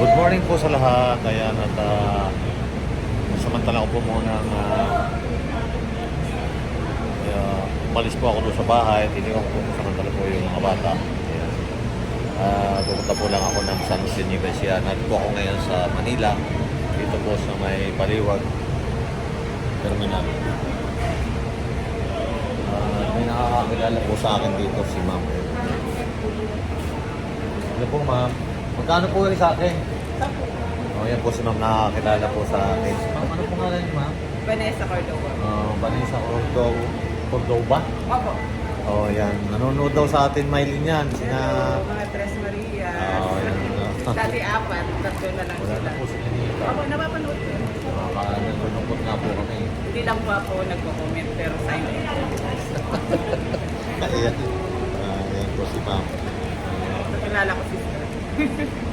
Good morning po sa lahat. Ayan, at uh, samantala ko po muna ng uh, uh, umalis po ako doon sa bahay. Tiniwan ko po samantala po yung mga bata. Ayan. Uh, pupunta po lang ako ng San Jose Universidad. Nandito ako ngayon sa Manila. Dito po sa may Baliwag Terminal. Uh, may nakakakilala po sa akin dito si Ma'am. Ano po ma'am? Magkano po rin sa akin? Oh, yan po si ma'am nakakilala po sa akin. Ma'am, ano po nga niyo ma'am? Vanessa Cordova. Uh, Vanessa Cordo Cordova. Opo. Oh, yan. Nanonood daw sa atin Maylin yan. Sina... Yung mga Tres Maria. Oh, yan. Dati apat, tatlo na lang Wala sila. na po si Anita. Ako, napapanood ko. Nakaka-nalulungkot nga po kami. Hindi lang po ako nagko-comment, pero silent. Ayan. Ah, yan po si ma'am. Nakilala ko sister.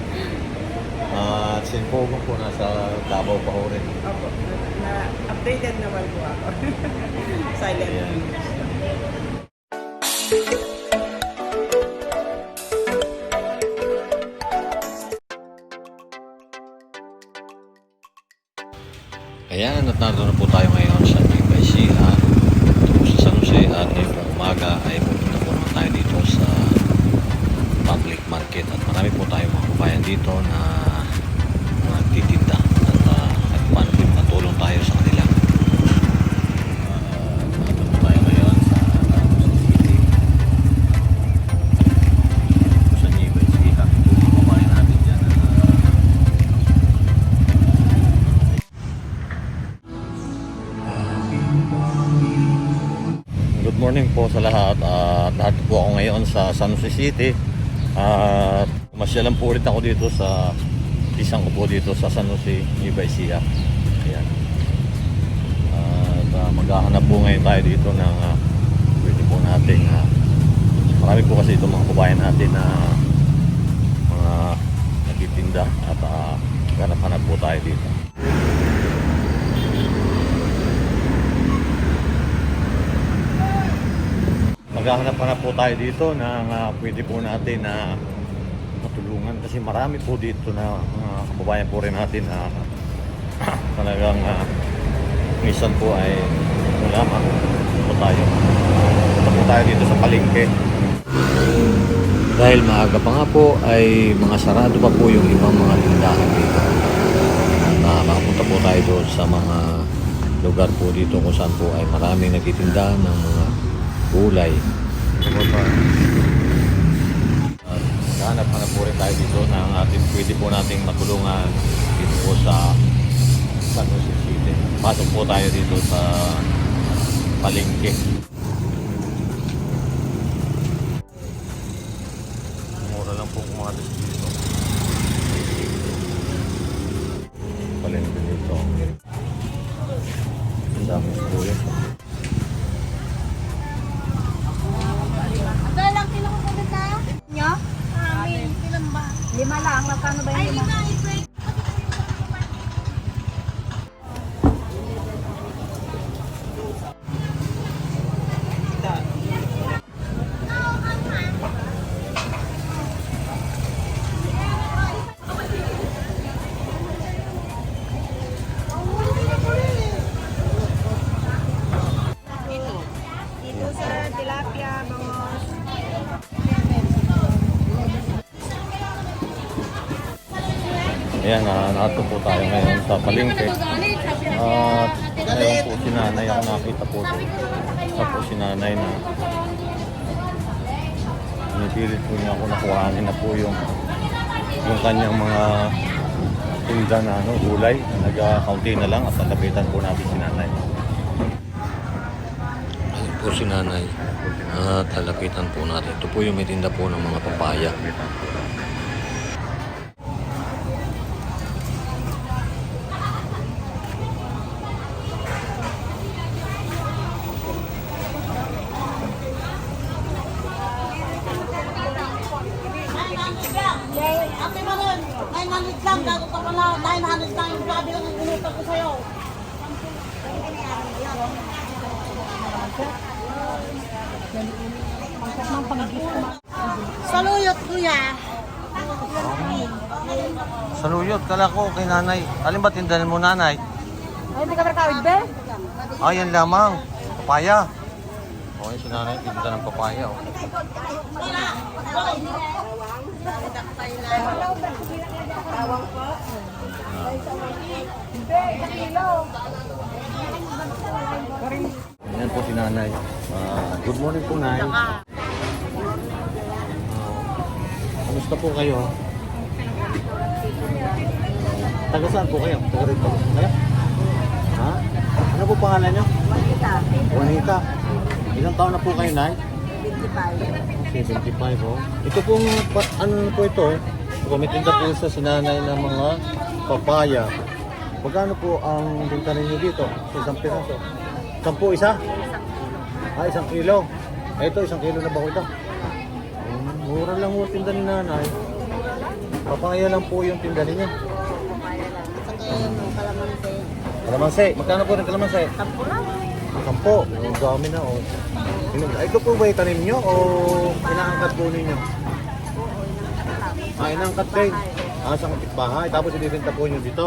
Ah, uh, po po nasa Davao pa ho rin. Opo. Na, updated naman po ako. silent. Ayan. Ayan, at naroon po tayo ngayon sa. Ito po sa San Jose at ngayong umaga ay pupunta po naman tayo dito sa public market at marami po tayo mga kabayan dito na sa lahat. At lahat po ako ngayon sa San Jose City. At masyalan po ulit ako dito sa isang ko po dito sa San Jose, Nueva Ecija. Ayan. At uh, maghahanap po ngayon tayo dito ng uh, pwede po nating uh, marami po kasi itong mga kabayan natin na mga nagtitinda at uh, hanap-hanap po tayo dito. Maghahanap-hanap po tayo dito na uh, pwede po natin na matulungan kasi marami po dito na mga kababayan po rin natin na talagang uh, minsan po ay wala po tayo. Punta po tayo dito sa palengke. Dahil maaga pa nga po ay mga sarado pa po yung ibang mga tindahan dito. At uh, makapunta po tayo doon sa mga lugar po dito kung saan po ay maraming nagtitinda ng mga gulay. At hanap-hanap po rin tayo dito na ang ating pwede po nating matulungan dito po sa San Jose City. Pasok po tayo dito sa palengke. Mura lang po kumalis dito. Palengke Nato po tayo ngayon sa palengke. At ngayon po si nanay ako nakita po. Sa po si nanay na pinipilit po niya ako nakuhanin na po yung yung kanyang mga tinda na ano, gulay. Nag-county na lang at lalapitan po natin si nanay. Ayun po si nanay. At lalapitan po natin. Ito po yung may tinda po ng mga papaya. Ate Maron, 900 lang. Gago ka pala. 900 lang yung sabi lang yung inutang ko sa'yo. Saluyot, kuya. Saluyot, kala ko kay nanay. Alin ba tindahan mo nanay? Ay, hindi ka nakawid, be? Ah, yan lamang. Papaya. Oh, yun si nanay, tinda ng papaya. Oh. Ayan po si nanay. Ah, good morning po, nay. Ah, kamusta po kayo? Taga saan po kayo? Taga rito? Kaya? Ha? Ano po pangalan nyo? Juanita. Ilang taon na po kayo, Nay? 55. 75, oh. Ito pong, ano po ito? Kumitinda po sa sinanay ng mga papaya. Magkano po ang binta ninyo dito? Sa isang piraso? Sampu isa? Ah, isang kilo. Ito, isang kilo na ba ito? Hmm, mura lang po tinda ni nanay. Papaya lang po yung tinda ninyo. Kalamansi. Magkano po ng kalamansi? Sampo lang. Sampo. Ang dami na, oh. Ay, Ito po ba yung tanim nyo o inaangkat po ninyo? Ah, inaangkat kayo. Ah, sa kapitbahay. Tapos ibibenta po nyo dito.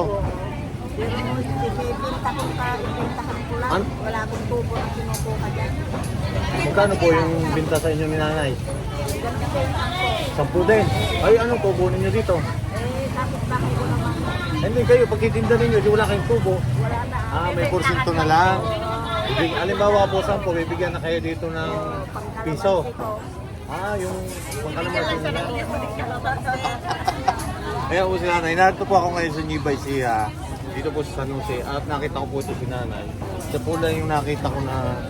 An Wala akong tubo na kinukuha dyan. magkano po yung binta sa inyo ni nanay? Sampu din. Ay, anong tubo ninyo dito? Eh, tapos bakit ko naman? Hindi kayo, pagtitinda ninyo, di wala kayong tubo. Wala na. Ah, may porsyento na lang. Bibig, alimbawa po, sampo, bibigyan na kayo dito ng piso. Ah, yung pangkalamansi nila. Kaya po si nanay, narito po ako ngayon sa New Siya. Dito po sa San Jose. At nakita ko po ito si nanay. Ito po lang yung nakita ko na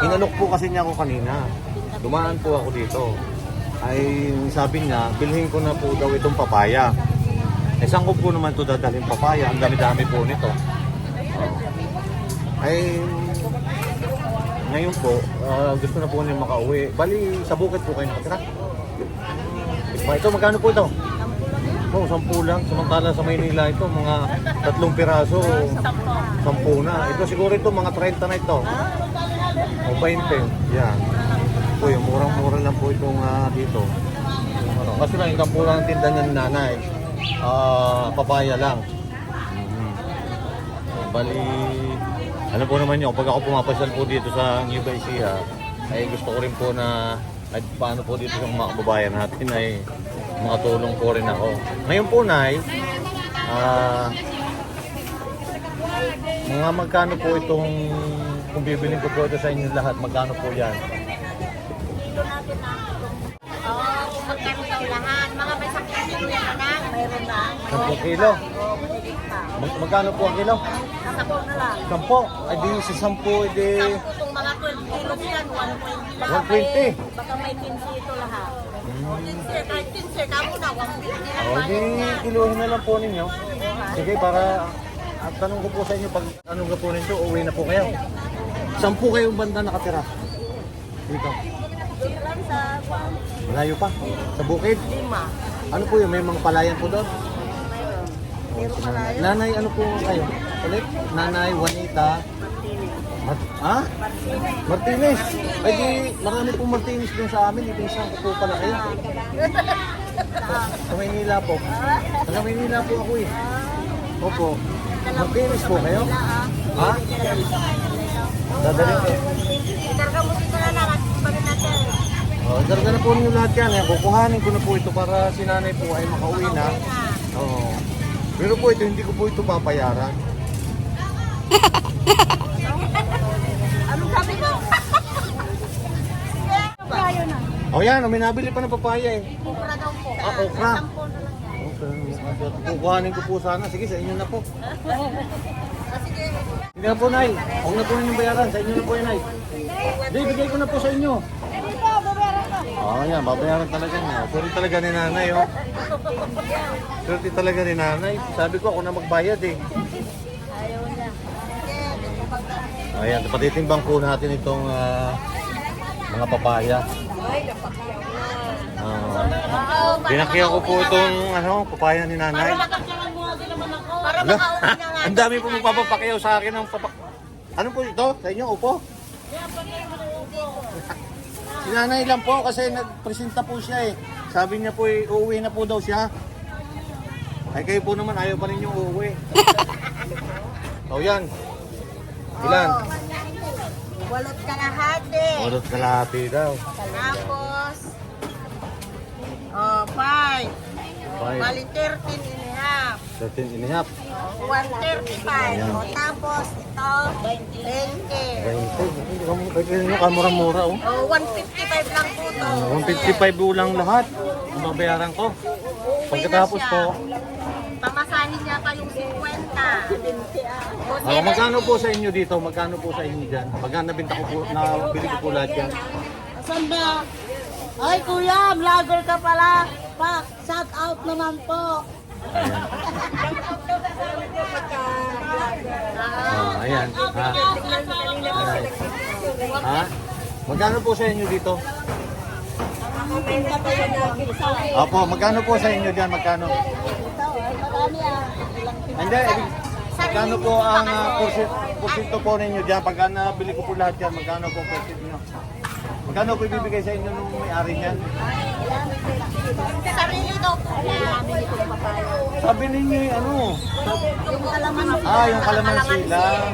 inalok po kasi niya ako kanina. Dumaan po ako dito. Ay sabi niya, bilhin ko na po daw itong papaya. Eh saan ko po naman ito dadalhin papaya? Ang dami-dami po nito. Ay ngayon po, ah, gusto na po niya makauwi. Bali, sa bukid po kayo nakatira. Pa, ito, magkano po ito? Oh, sampu lang. Samantala sa Maynila ito, mga tatlong piraso, sampu na. Ito siguro ito, mga 30 na ito. O 20. Yan. Ito yung murang-mura lang po itong ah, dito. Ano, kasi lang, yung lang ang tinda ni nanay. Ah, papaya lang. Mhm. Bali, alam po naman nyo, pag ako pumapasyal po dito sa New Ecija, ay gusto ko rin po na at paano po dito sa mga kababayan natin ay makatulong po rin ako. Ngayon po, Nay, ah, mga magkano po itong, kung bibiling ko po ito sa inyo lahat, magkano po yan? Daw lahat. Mga may sakit kilo yan, anak. Mayroon na. 10 kilo. Mag magkano po ang kilo? Sasapo na lang. 10. Ay di sa 10, edi Itong mga 12 kilos yan, 120. Baka 120. May, baka may 15 ito lahat. 15, kahit 15, kamo na, 150 na O di kiluhin na lang po ninyo. Sige, para at tanong ko po sa inyo, pag anong ka po ninyo, uwi na po kayo. Sampu kayong banda nakatira. Dito. Doon lang sa Malayo pa. Sa bukid. lima. Ano po yun? May mga palayan po doon? Mayroon. Pero pala yun, Nanay, ano po kayo? Ulit? Nanay, Juanita. Mat ha? Martinez. Ay di, marami po Martinez doon sa amin. Ipinsan ko po pala kayo. Sa Maynila po. Sa Maynila po ako eh. Opo. Martinez po kayo? Ha? Dadalhin ko. Ikarga mo dito na lang at pagin natin. Oh, darga na po ninyo lahat yan. Eh. Kukuhanin ko na po ito para si nanay po ay makauwi na. Oo. Pero po ito, hindi ko po ito papayaran. Anong sabi mo? Kayo na. O yan, oh, may nabili pa ng papaya eh. Kupra daw po. Ah, okra. Yan. Okay. Kukuhanin ko po sana. Sige, sa inyo na po. Ah, sige. Hindi na po, Nay. Huwag na po ninyong bayaran. Sa inyo na po yun, Nay. Hindi, bigay ko na po sa inyo. Oo, oh, yan. Babayaran talaga niya. Sorry talaga ni nanay, oh. Sorry talaga ni nanay. Sabi ko, ako na magbayad, eh. Ayaw na. Ayan, patitimbang po natin itong ah, mga papaya. Uh, Pinakyan ko po itong ano, papaya ni nanay. Para Ala, makauwi na nga. ang dami po magpapapakyaw sa akin ng papak... Ano po ito? Sa inyo, upo? Si nanay lang po kasi nagpresenta po siya eh. Sabi niya po, eh, uuwi na po daw siya. Ay kayo po naman, ayaw pa rin yung uuwi. o yan. Ilan? Walot kalahati. Orot kalahati daw. Tapos, oh, five. Five. Bali 13 and a half. 13 and a half. 135. O, tapos, ito, 20. 20. Pwede nyo kamura-mura oh. O, 155 lang po to. Ah, 155 ulang lahat. Ang babayaran ko. Pagkatapos po, Pamasahin niya pa yung 50. O, ah, magkano po sa inyo dito? Magkano po sa inyo dyan? Pagka nabinta ko po, nabili ko po lahat yan. Sanda. Ay, kuya, vlogger ka pala. Pa, shout out naman po. Ayan. Oh, ayan. Ha? Ayan. Ha? Magkano po sa inyo dito? Opo, magkano po sa inyo dyan? Magkano? Hindi, magkano po ang uh, porsyento, porsyento po ninyo dyan? Pagka nabili ko po lahat yan, magkano po porsyento nyo? Magkano po ibibigay sa inyo nung may-ari niyan? Sarili daw po niya. Sabi ninyo, eh, ano? Yung kalaman Ah, yung kalamansi lang.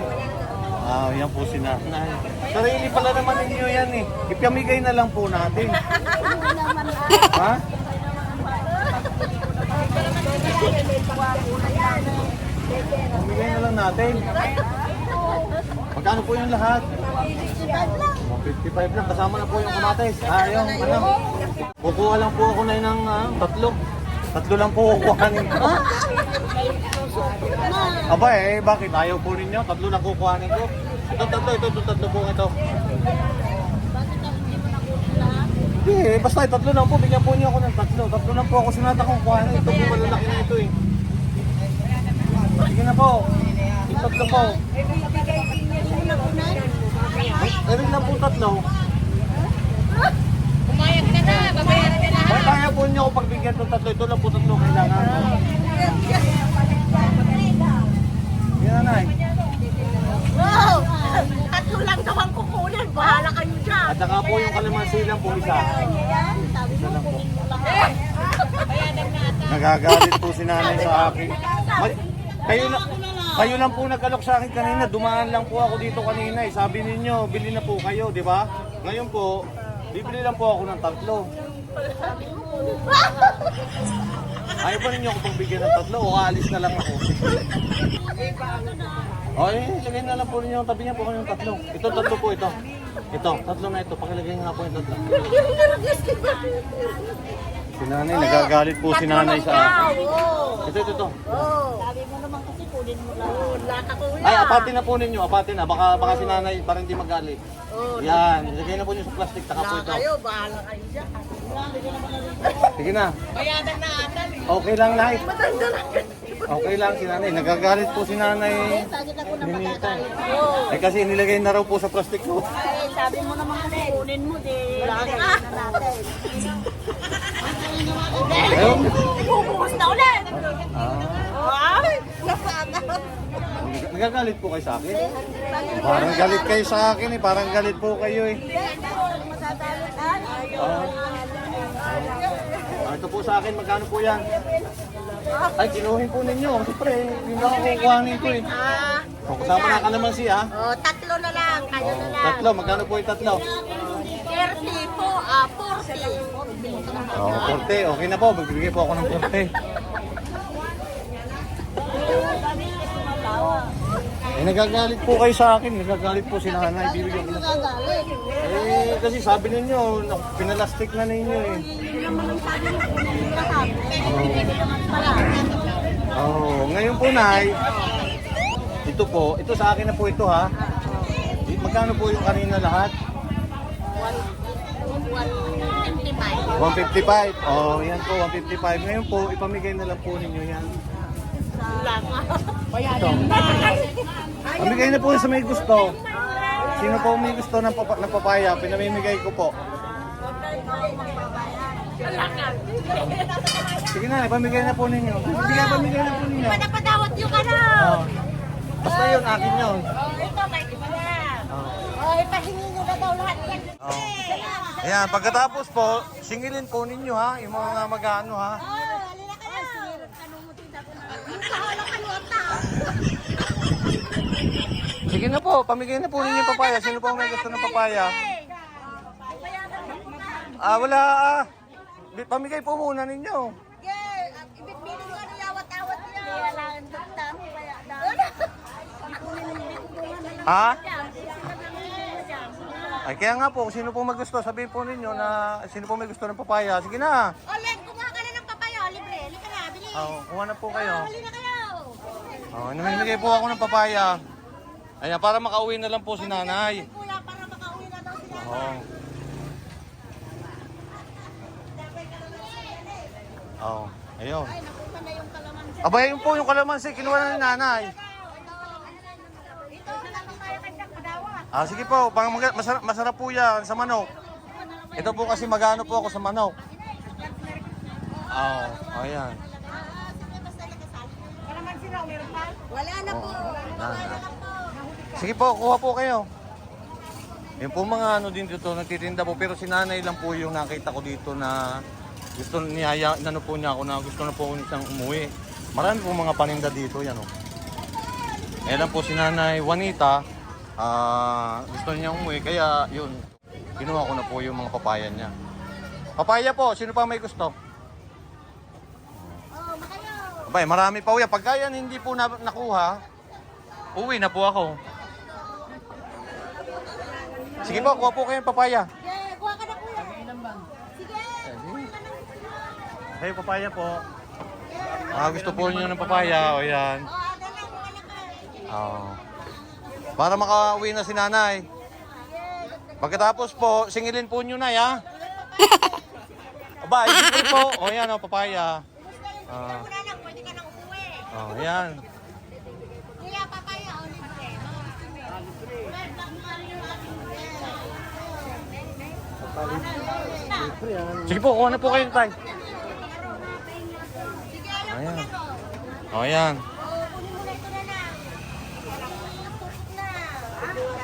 Ah, yan po si nanay. Sarili pala naman ninyo yan eh. Ipamigay na lang po natin. Ha? Pamigay na lang natin. Magkano po yung lahat? 155 lang. Kasama na po yung kamatis. Ah, yung ano. Kukuha lang po ako na ng ah, tatlo. Tatlo lang po kukuhanin ko. Aba eh, bakit? Ayaw po ninyo? Tatlo lang kukuhanin ko. Ito, tatlo, ito, ito, tatlo po ito. Hindi eh, basta tatlo lang po. Bigyan po niyo ako ng tatlo. Tatlo lang po ako sinata kong kuhanin. Ito po malalaki na ito eh. Sige na po. Yung tatlo po. Rin lang po tatlo. Umayag ka na, babayaran ka na. May kaya po niyo ako pagbigyan ng tatlo. Ito lang po tatlo kailangan. Yan nanay. Wow! Tatlo lang daw ang kukunin. Bahala kayo dyan. At saka po yung kalamansi lang po isa. Isa lang po. Nagagalit po si nanay sa akin. Ma- kayo na, kayo lang po nag-alok sa akin kanina. Dumaan lang po ako dito kanina. Eh. Sabi ninyo, bili na po kayo, di ba? Ngayon po, bibili lang po ako ng tatlo. Ayaw pa ninyo ako pagbigyan ng tatlo o aalis na lang ako? O, eh, lagay na lang po ninyo. Tabi niya po kayo ng tatlo. Ito, tatlo po ito. Ito, tatlo na ito. Pakilagay nga po yung tatlo. Si nanay, nagagalit po si nanay sa akin. Ito, ito, ito. Sabi mo naman kasi kunin mo lang. Lahat ako Ay, apatin na po ninyo, apatin na. Baka, baka si nanay para hindi magalit. Oo. Yan, ilagay na po niyo sa plastic, taka po Wala ito. kayo, bahala kayo dyan. Sige na. Bayadan na atan. Okay lang, nay. Matanda na. Okay lang si nanay. Nagagalit po si nanay. Bakit ako na Ninita. Oo. Eh kasi nilagay na raw po sa plastic ko. Ay, sabi mo naman kasi kunin mo, di. Wala na natin. Ayun. Ibubuhos na ulit. Ah, Ay, nasana. nagagalit po kayo sa akin. Parang galit kayo sa akin eh. Parang galit po kayo eh. Ah. Ah, ito po sa akin, magkano po yan? Ay, kinuhin po ninyo. Siyempre, hindi na ako kukuhanin ko eh. Ah, O, kasama na kalamansi ah. oh, tatlo na lang, kayo na lang. Tatlo, magkano po yung tatlo? 30 po, ah, 40. Oo, oh, 40. Okay na po, magbibigay po ako ng 40. Eh, nagagalit po kayo sa akin. Nagagalit po si nanay. Bibigyan ko na. Eh, kasi sabi ninyo, na- pinalastik na ninyo eh. Oh, ngayon po, Nay. Ito po, ito sa akin na po ito ha. Magkano po yung kanina lahat? 155. 155. Oh, yan po, 155. Ngayon po, ipamigay na lang po ninyo yan. Ito. Pamigay na po sa may gusto. Sino po may gusto ng, papa, ng papaya, pinamimigay ko po. Sige na, pamigay na po ninyo. Sige, pamigay na po ninyo. Panapadawat yung ano. Oh. Basta yun, akin yun. Oh, ito, may iba na. Oh. Oh, Ay, pahingi nyo na daw lahat yan. Oh. Ayan, pagkatapos po, singilin po ninyo ha, yung mga magano ha. Ay, halina kayo. Nakahala kayo ang tao. Sige na po, pamigay na po ninyo yung papaya. Sino po ang may gusto ng papaya? Ah, wala ah. Bi- Pamigay po muna ninyo. Ibit-bili nyo ano yawat-awat niya. Kaya lang ang dami. Kaya Ha? Ay, kaya nga po, sino po magusto, sabihin po ninyo na sino po may gusto ng papaya. Sige na. Olen, kumuha ka na ng papaya. Libre. Halika na, bili. Oh, kuha na po kayo. Halina kayo. Oh, namimigay po ako ng papaya. Ayan, para makauwi na lang po si nanay. Kuya, para makauwi na daw sila. Oo. Oh, ayun. Ay, nakuha na yung kalamansi. Aba, yun po yung kalamansi, kinuha na ni nanay. Ito, na lang ang kaya kanyang kadawa. Ah, sige po, pang maga- masarap, masarap po yan sa manok. Ito po kasi magano po ako sa manok. Oo, oh, ayan. Kalamansi raw, meron pa? Wala na po. Yan. Sige po, kuha po kayo. Yung po mga ano din dito, nagtitinda po. Pero si nanay lang po yung nakita ko dito na gusto niya, ano po niya ako na gusto na po siyang umuwi. Marami po mga paninda dito, yan o. Ayan lang po si nanay Juanita. Ah, gusto niya umuwi, kaya yun. Kinuha ko na po yung mga papaya niya. Papaya po, sino pa may gusto? Oh, makayo. Abay, marami pa yan. Pagka yan hindi po na, nakuha, uwi na po ako. Sige po, kuha po kayo ng papaya. Yeah, kuha ka na kuya. Sige. Kayo papaya po. Ah, gusto po niyo ng papaya. O yan. Oh, ano lang, kuha na ka. Oo. Para makauwi na si nanay. Pagkatapos po, singilin po niyo na, ya. Aba, isipin po. O yan, o, papaya. Ah, Wala lang, pwede ka nang umuwi. o, yan. Kuya, papaya, oh, libre. Sige po, kuha na po kayo, tay. Sige, ayaw Ayan. O, yan. Oh, kunin mo na ito na na. Pusok na.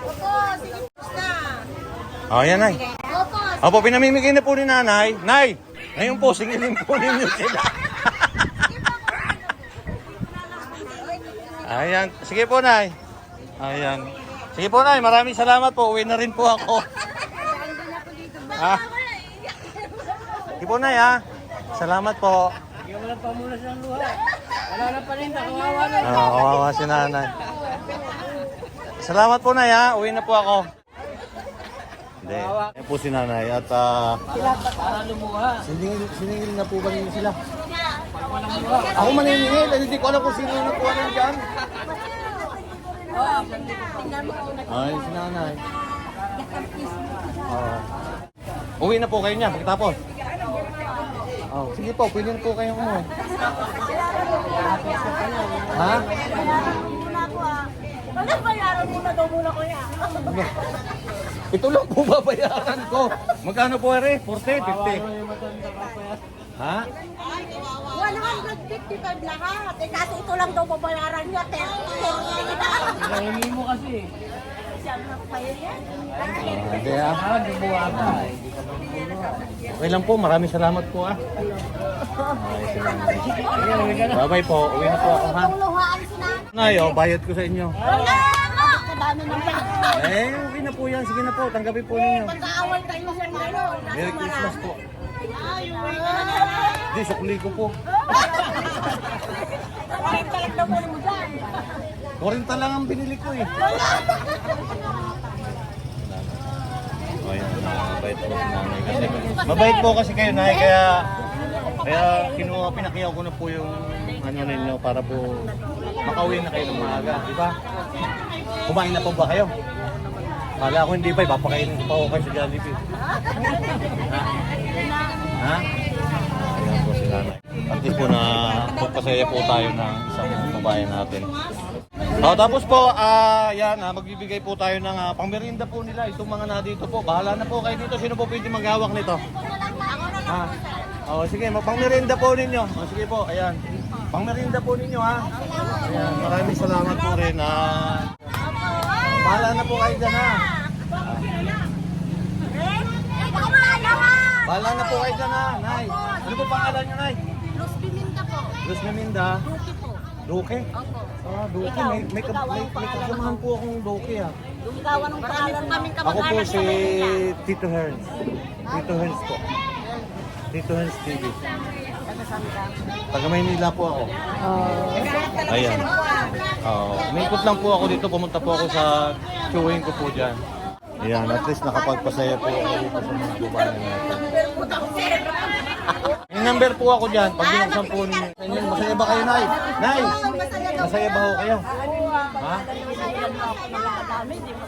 Opo, sige, pusok na. O, yan, nay. Opo, Opo, pinamimigay na po ni nanay. Nay, ngayon po, singilin po ninyo sila. Ayan. Sige po, nay. Ayan. Sige po, nay. Maraming salamat po. Uwi na rin po ako. Ha? Sige po, nay, ha? Salamat po. Wala pa muna siyang luha. Wala na pa rin, kawawa na. Oo, kawawa si nanay. Salamat po, nay, ha? Uwi na po ako. Hindi. Ayan po si nanay. At, ah... Para lumuha. Siningil, siningil na po ba ninyo sila? Ako maniningil, eh, hindi ko alam kung sino yung nakuha nun dyan. Ay, si nanay. Oo. Uwi na po kayo niya, pagkatapos. Oh, sige po, pwede na po kayong umuwi. Ha? ah. Wala, bayaran muna daw muna kuya. Ito lang po babayaran ko. Magkano po, Ere? 40, 50. Ha? 155 lahat. Eh, kaso ito lang daw babayaran niya. 30. Nahingi mo kasi. Hindi ah. Ah, ka. Okay lang po, maraming salamat po ah. Bye-bye po, uwi na po ako ha. Oh, bayad ko sa inyo. Wala Kadami ng pera. Eh, okay na po yan. Sige na po, tanggapin po ninyo. Pagkaaway tayo sa ano. Merry Christmas po. Ay, uwi ka na naman. Hindi, sukli ko po. Ay, talag daw mo dyan. 40 lang ang binili ko eh. Oh, yan. Mabait po si nanay kasi. Mabait po kasi kayo, nay. Kaya, kaya kinuha, pinakiyaw ko na po yung ano ninyo para po makauwi na kayo ng maaga. Di ba? Kumain na po ba kayo? Kala ko hindi pa, ipapakainin ko pa ako kayo sa Jollibee. Ha? Ha? Ayan po si nanay. At po na magpasaya po tayo ng isang kabayan natin. Oh, tapos po, ah, yan, ah, magbibigay po tayo ng ah, pangmerienda po nila. Itong mga na dito po. Bahala na po kayo dito. Sino po pwede maghawak nito? Ha? Oh, sige, pangmerienda po ninyo. Oh, sige po, ayan. Pang merienda po ninyo ha. Ayan, maraming salamat po rin ha. Bahala na po kayo dyan ha. Bahala na po kayo dyan ha, Nay. Ano po pangalan nyo, Nay? Luz Biminda po. Luz Biminda? Duki po. Duki? Opo. Ah, Duki. May, may, may, may, may po akong Duki ha. Ikaw, anong pangalan mo? Ako po si Tito Hearns. Tito Hearns po. Tito Hearns TV. Taga Maynila po ako. Ayan. Oh, may ikot lang po ako dito. Pumunta po ako sa chewing ko po dyan. Ayan, at least nakapagpasaya po ako dito sa mga babae natin. May number po ako dyan. Pag binuksan po ninyo. Masaya ba kayo, Nay? Nay! Masaya ba ho kayo? Ha?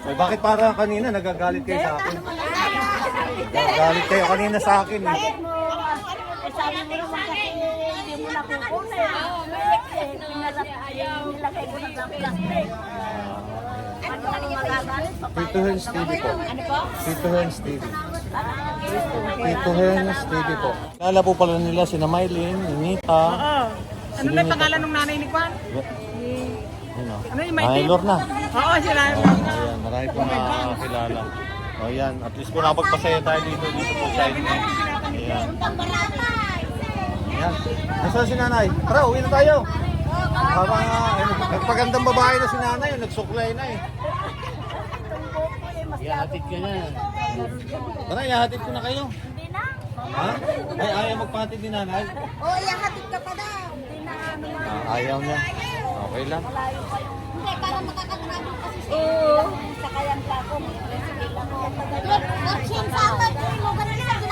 Eh, bakit parang kanina nagagalit kayo sa akin? Nagagalit kayo kanina sa akin eh. Sabi mo naman kasi hindi mo nakukunin. Eh, pinalak- nilagay ko ng plastic. Ano ka magagalit? Tito Herns TV po. Ano po? Tito Herns TV. Tito Herns TV po. Kala po pala nila si Maylin, ni Nita. Oo. Ano na yung pangalan ng nanay ni Kwan? Ano? Ano yung Ay, Maylin? Lorna. Oo, sila. Oh, ayan, marami po nakakilala. O oh, yan, at least po napagpasaya tayo dito, dito po sa inyo. Ayan. Ayan. Nasaan si nanay? Tara, uwi na tayo. Parang uh, nagpagandang babae na si nanay, nagsuklay na eh. Ihahatid ka na. Tara, ihahatid ko na kayo. Hindi na. Ha? Ay, ayaw magpahatid ni nanay? Oo, iyahatid ka pa daw. Hindi na ano na. Ah, ayaw niya. Okay lang. Malayo. Hindi, para makakatrabaho kasi siya. Oo. Sakayan ka ako. Sinasama ko yung lugar nila pinagpunta.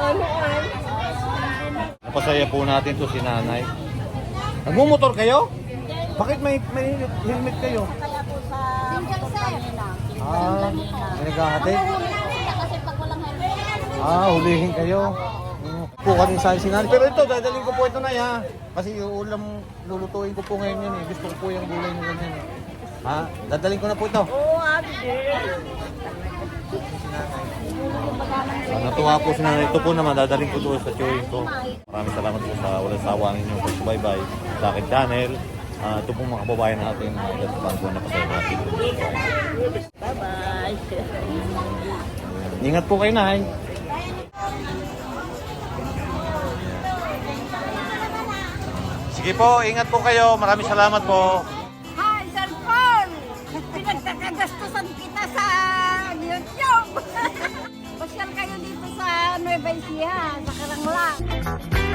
Ay? Napasaya po natin to si nanay. Nagmumotor kayo? Bakit may may helmet kayo? Kaya po sa motor kanina. Ah, may naghahatid? Kasi. Ah, hulihin kayo. Po kami sa si nanay. Pero ito, dadalhin ko po ito na ha. Kasi ulam, lulutuin ko po ngayon yun eh. Gusto ko po yung gulay na ganyan eh. Ha? Dadalhin ko na po ito. Oo, ate. Ah, natuwa po si nanay. Ito po naman, dadalhin ko doon sa chewing ko. Maraming salamat po sa walang sawa ang inyong pagsubaybay sa akin channel. Ah, ito pong mga kababayan natin, mga ganito po na pasaya natin. Bye-bye. Ingat po kayo na, Sige po, ingat po kayo. Maraming salamat po. Nueva Ecija, sa Karangla.